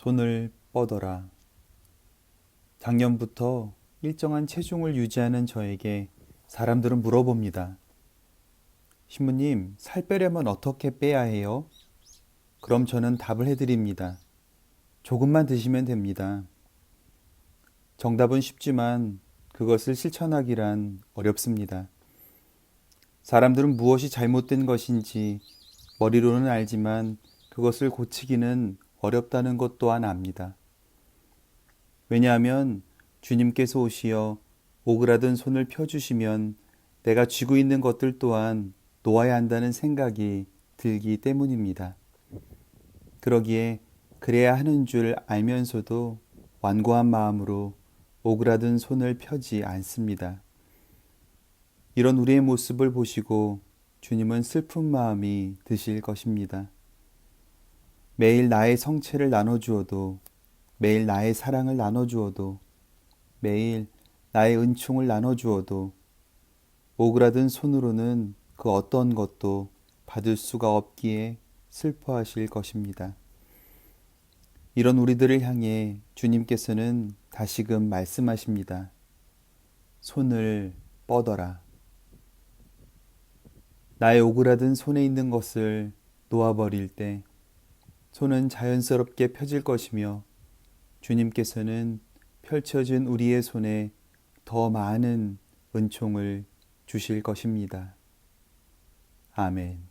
손을 뻗어라. 작년부터 일정한 체중을 유지하는 저에게 사람들은 물어봅니다. 신부님, 살 빼려면 어떻게 빼야 해요? 그럼 저는 답을 해드립니다. 조금만 드시면 됩니다. 정답은 쉽지만 그것을 실천하기란 어렵습니다. 사람들은 무엇이 잘못된 것인지 머리로는 알지만 그것을 고치기는 어렵다는 것 또한 압니다. 왜냐하면 주님께서 오시어 오그라든 손을 펴주시면 내가 쥐고 있는 것들 또한 놓아야 한다는 생각이 들기 때문입니다. 그러기에 그래야 하는 줄 알면서도 완고한 마음으로 오그라든 손을 펴지 않습니다. 이런 우리의 모습을 보시고 주님은 슬픈 마음이 드실 것입니다. 매일 나의 성체를 나눠주어도, 매일 나의 사랑을 나눠주어도, 매일 나의 은총을 나눠주어도, 오그라든 손으로는 그 어떤 것도 받을 수가 없기에 슬퍼하실 것입니다. 이런 우리들을 향해 주님께서는 다시금 말씀하십니다. 손을 뻗어라. 나의 오그라든 손에 있는 것을 놓아버릴 때 손은 자연스럽게 펴질 것이며 주님께서는 펼쳐진 우리의 손에 더 많은 은총을 주실 것입니다. 아멘.